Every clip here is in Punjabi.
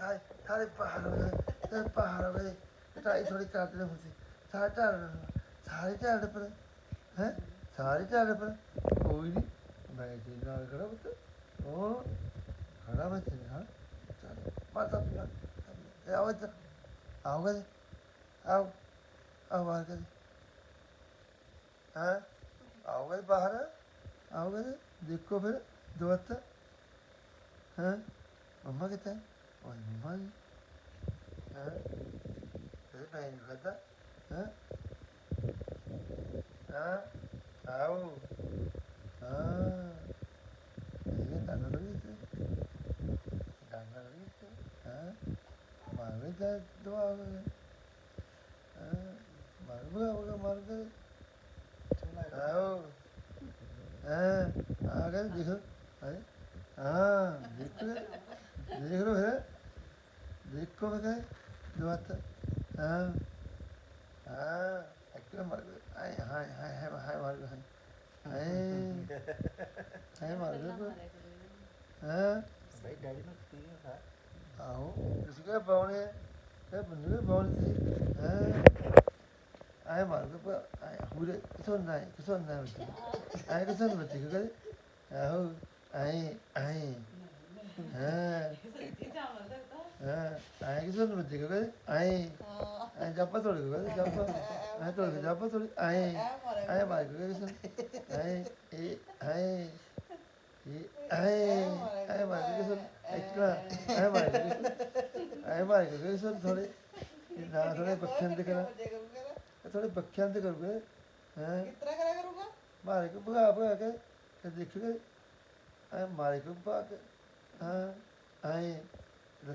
ਸਾਰੇ ਸਾਰੇ ਪਹਾੜ ਹੋ ਗਏ ਤੇ ਪਹਾੜ ਹੋ ਗਏ ਟਾਈ ਥੋੜੀ ਕੱਟ ਲੈ ਹੁੰਦੀ ਸਾਰੇ ਝਾੜ ਸਾਰੇ ਝਾੜ ਪਰ, ਹੈ? ਸਾਰੇ ਝਾੜ ਪਰ ਕੋਈ ਨਹੀਂ ਮੈਂ ਜੀ ਨਾਲ ਖੜਾ ਪੁੱਤ। ਉਹ ਖੜਾ ਮੈਂ ਹਾਂ ਚੱਲ ਮਾਤਾ ਪਿਆ ਇਹ ਆਓ ਇੱਧਰ, ਆਓ ਗੇ ਆਓ ਆਓ ਬਾਹਰ ਕਦੇ। ਹਾਂ? ਆਓ ਗੇ ਬਾਹਰ, ਆਓ ਗੇ ਦੇਖੋ ਫਿਰ ਦੋਸਤ ਹਾਂ? ਮੰਮਾ ਕਿੱਥੇ? ਹੈ ਓਏ ਮੰਮਾ ਜੀ ਹਾਂ ਤੇ ਮੈਂ ਨਹੀਂ ਖਾਦਾ ਹਾਂ ਹਾਂ ਆਓ ਹਾਂ ਇਹ ਤਾਂ ਨਹੀਂ ਸੀ ਗਾਣਾ ਨਹੀਂ ਸੀ ਹਾਂ ਮਾਰੇ ਤਾਂ ਦੁਆ ਹੋ ਗਈ ਹਾਂ ਮਾਰ ਬਗਾ ਬਗਾ ਮਾਰ ਕੇ ਆਓ ਦੇਖੋ ਫਿਰ ਦੁਆਤ ਹਾਂ ਹਾਂ ਇੱਕ ਮਰ ਗਏ ਆਏ ਹਾਏ ਹਾਏ ਹਾਏ ਹਾਏ ਮਰ ਗਏ ਹਾਏ ਹਾਏ ਮਰ ਗਏ ਹਾਂ। ਭਾਈ ਡੈਡੀ ਨੂੰ ਐਕਸਪੀਰੀਅੰਸ ਆ ਆਹੋ ਤੁਸੀਂ ਕਿਹਾ ਪਾਉਣੇ ਇਹ ਬੰਦੇ ਪਾਉਣੇ ਸੀ ਹਾਂ। ਆਏ ਮਾਰ ਕੇ ਪਾ ਆਏ ਹੁਰੇ ਕਿਸੋਂ ਨਾ ਕਿਸੋਂ ਨਾ ਵਿੱਚ ਆਏ ਕਿਸੋਂ ਨਾ ਵਿੱਚ ਕਰੇ ਆਹੋ ਆਏ ਆਏ। ਹਾਂ। ਹਾਂ ਆਏ ਕਿਸੋਂ ਨਾ ਵਿੱਚ ਕਰੇ ਆਏ ਆਏ ਜਾਪਾ ਤੋੜ ਕੇ ਕਰੇ ਜਾਪਾ ਆਏ ਤੋੜ ਕੇ ਜਾਪਾ ਤੋੜ ਆਏ ਆਏ ਮਾਰ ਕੇ ਕਿਸੋਂ ਆਏ ਇਹ ਆਏ ਇਹ ਆਏ ਆਏ ਮਾਰ ਕੇ ਕਿਸੋਂ ਐਕਸਟਰਾ ਆਏ ਮਾਰ ਕੇ ਆਏ ਮਾਰ ਕੇ ਕਿਸੋਂ ਥੋੜੇ ਇਹ ਨਾ ਥੋੜੇ ਬੱਖਿਆਂ ਦੇ ਕਰਾ ਥੋੜੇ ਬੱਖਿਆਂ ਦੇ ਕਰੂਗੇ ਹਾਂ। ਮਾਰੇ ਕੋ ਭਗਾ ਭਗਾ ਕੇ। ਦੇਖੋਗੇ ਐ ਮਾਰੇ ਕੋ ਭਗਾ ਹਾਂ। ਆਏ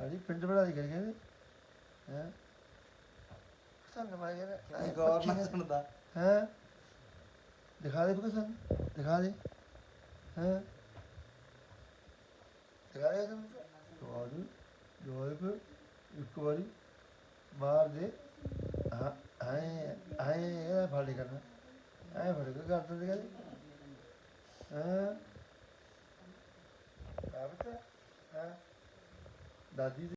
ਸਾਡੀ ਪਿੰਡ ਬਣਾਈ ਗਏ ਕਹਿੰਦੇ ਹੈ? ਮਾਰ ਗਏ ਗੌਰ ਨਾ ਸੁਣਦਾ। ਹੈ? ਦਿਖਾ ਦੇ ਕੋਈ ਸਾਨੂੰ ਦਿਖਾ ਦੇ। ਹੈ? ਦਿਖਾ ਦੇ ਸਾਨੂੰ। ਜਵਾਬ ਜਵਾਬ ਇੱਕ ਵਾਰੀ ਮਾਰ ਦੇ। ਹਾਂ ਆਏ ਆਏ ਇਹ ਫਾੜੀ ਕਰਨਾ। ਆਏ ਫੜ ਕੇ ਕਰ ਦਿੰਦੇ ਕਹਿੰਦੇ। ਹਾਂ? ਆਪ ਤਾਂ ਹਾਂ ਦਾਦੀ